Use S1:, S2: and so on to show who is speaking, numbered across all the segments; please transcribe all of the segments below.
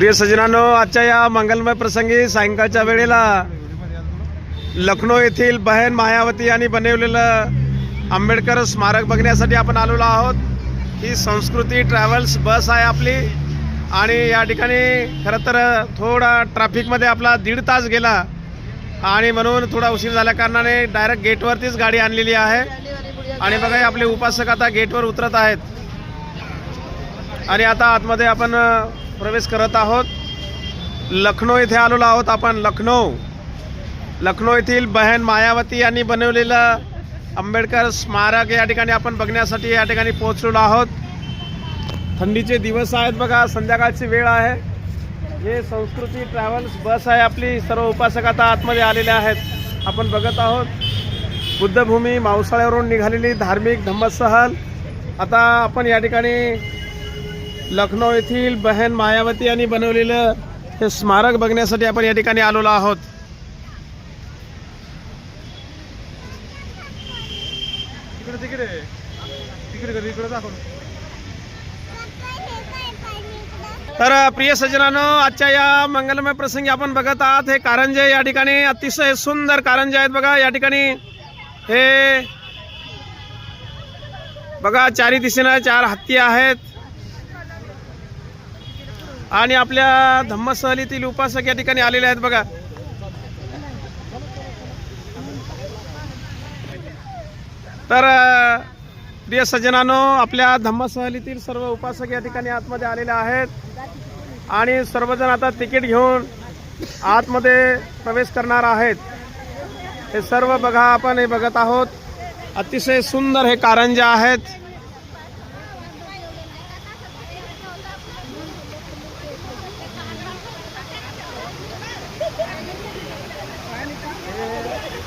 S1: प्रिय सजनानो आजच्या या मंगलमय प्रसंगी सायंकाळच्या वेळेला लखनौ येथील बहन मायावती यांनी बनवलेलं आंबेडकर स्मारक बघण्यासाठी आपण आलेलो आहोत. ही संस्कृती ट्रॅव्हल्स बस आहे आपली आणि या ठिकाणी खरं तर थोडा ट्रॅफिकमध्ये आपला दीड तास गेला आणि म्हणून थोडा उशीर झाल्या कारणाने डायरेक्ट गेटवरतीच गाडी आणलेली आहे. आणि बघा आपले उपासक आता गेटवर उतरत आहेत. आणि आता आतमध्ये आपण प्रवेश करत आहोत. लखनौ येथे आलेलो आहोत आपण लखनौ. लखनौ येथील बहन मायावती यांनी बनवलेलं आंबेडकर स्मारक या ठिकाणी आपण बघण्यासाठी या ठिकाणी पोहोचलेलो आहोत. थंडीचे दिवस आहेत बघा संध्याकाळची वेळ आहे. हे संस्कृती ट्रॅव्हल्स बस आहे आपली सर्व उपासक आता आतमध्ये आलेले आहेत. आपण बघत आहोत. बुद्धभूमी मावसाळ्यावरून निघालेली धार्मिक धम्मसहल. आता आपण या ठिकाणी लखनौ येथील बहन मायावती यांनी बनवलेलं हे स्मारक बघण्यासाठी आपण या ठिकाणी आलेलो आहोत.
S2: तिकडे तिकडे. तिकडे इकडे दाखव.
S1: तर प्रिय सज्जनानो आजच्या या मंगलमय प्रसंगी आपण बघत आहात हे कारंजे या ठिकाणी अतिशय सुंदर कारंजे आहेत बघा. या ठिकाणी हे बघा चारी दिशेनं चार हत्ती आहेत. आणि आपल्या धम्मसहलीतील उपासक या ठिकाणी आलेले आहेत बघा. तर प्रिय सज्जनानो आपल्या धम्मसहलीतील सर्व उपासक या ठिकाणी आतमध्ये आलेले आहेत. आणि सर्वजण आता तिकीट घेऊन आतमध्ये प्रवेश करणार आहेत. हे सर्व बघा आपण हे बघत आहोत. अतिशय सुंदर हे कारंजे आहेत.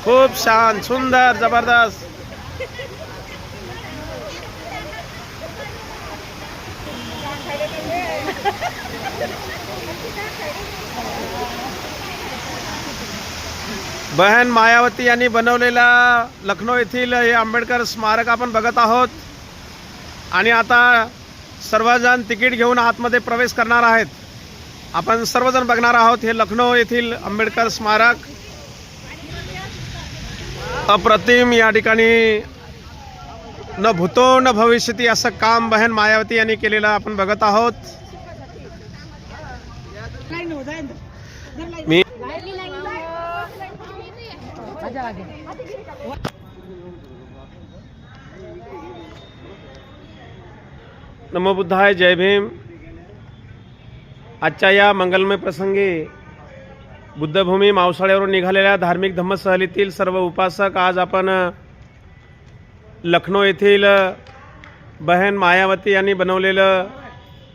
S1: खूप छान सुंदर जबरदस्त. बहन मायावती यांनी बनवलेला लखनौ येथील हे आंबेडकर स्मारक आपण बघत आहोत. आणि आता सर्वजण तिकीट घेऊन आतमध्ये प्रवेश करणार आहेत. आपण सर्वजण बघणार आहोत हे लखनौ येथील आंबेडकर स्मारक. अप्रतिम या ठिकाणी न भूतो न भविष्यती असं काम बहन मायावती यांनी केलेलं आपण बघत आहोत. मी नमो बुद्धाय जय भीम. आजच्या या मंगलमय प्रसंगी बुद्धभूमी मावसाळ्यावरून निघालेल्या धार्मिक धम्मसहलीतील सर्व उपासक आज आपण लखनौ येथील बहन मायावती यांनी बनवलेलं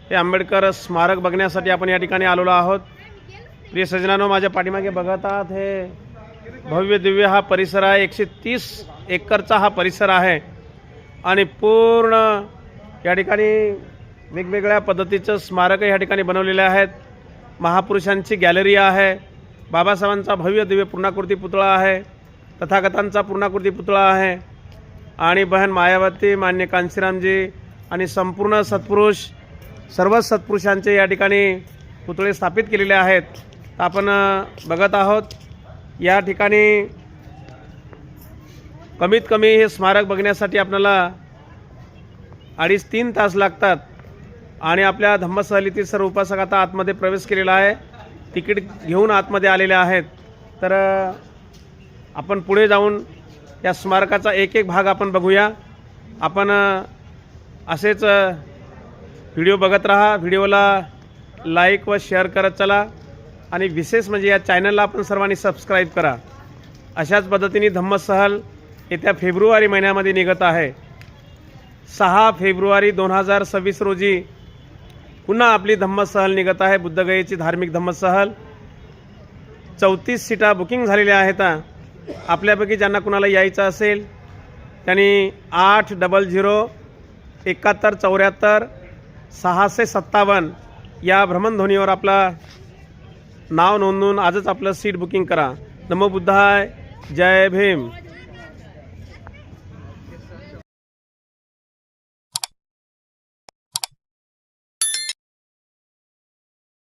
S1: हे आंबेडकर स्मारक बघण्यासाठी आपण या ठिकाणी आलेलो आहोत. प्रिय सजनानो माझ्या पाठीमागे बघत आहात हे भव्य दिव्य हा परिसर आहे. एकशे तीस एकरचा हा परिसर आहे. आणि पूर्ण या ठिकाणी वेगवेगळ्या पद्धतीचं स्मारकं या ठिकाणी बनवलेले आहेत. महापुरुषांची गॅलरी आहे. बाबासाहेबांचा भव्य दिव्य पूर्णाकृती पुतळा आहे तथागतांचा पूर्णाकृती पुतळा आहे आणि बहन मायावती मान्य कांशीरामजी आणि संपूर्ण सत्पुरुष सर्वच सत्पुरुषांचे या ठिकाणी पुतळे स्थापित केलेले आहेत. तर आपण बघत आहोत या ठिकाणी कमीत कमी हे स्मारक बघण्यासाठी आपल्याला अडीच तीन तास लागतात आणि आपल्या धम्मसहलीतील सर्व उपासक आता आतमध्ये प्रवेश केलेला आहे. तिकीट घेऊन आतमध्ये आलेले आहेत. तर आपण पुढे जाऊन या स्मारकाचा एक एक भाग आपण बघूया. आपण असेच व्हिडिओ बघत राहा. व्हिडिओला लाईक व शेअर करत चला. आणि विशेष म्हणजे या चॅनलला आपण सर्वांनी सबस्क्राईब करा. अशाच पद्धतीने धम्मसहल येत्या फेब्रुवारी महिन्यामध्ये निघत आहे. सहा फेब्रुवारी दोन हजार सव्वीस रोजी पुन्हा आपली धम्मसहल निघत आहे. बुद्धगयेची धार्मिक धम्मसहल चौतीस सीटा बुकिंग झालेल्या आहेत. आपल्यापैकी ज्यांना कुणाला यायचं असेल त्यांनी आठ डबल झिरो एकाहत्तर चौऱ्याहत्तर सहाशे सत्तावन्न या भ्रमणध्वनीवर आपला नाव नोंदवून आजच आपलं सीट बुकिंग करा. नमो बुद्धाय. जय भीम.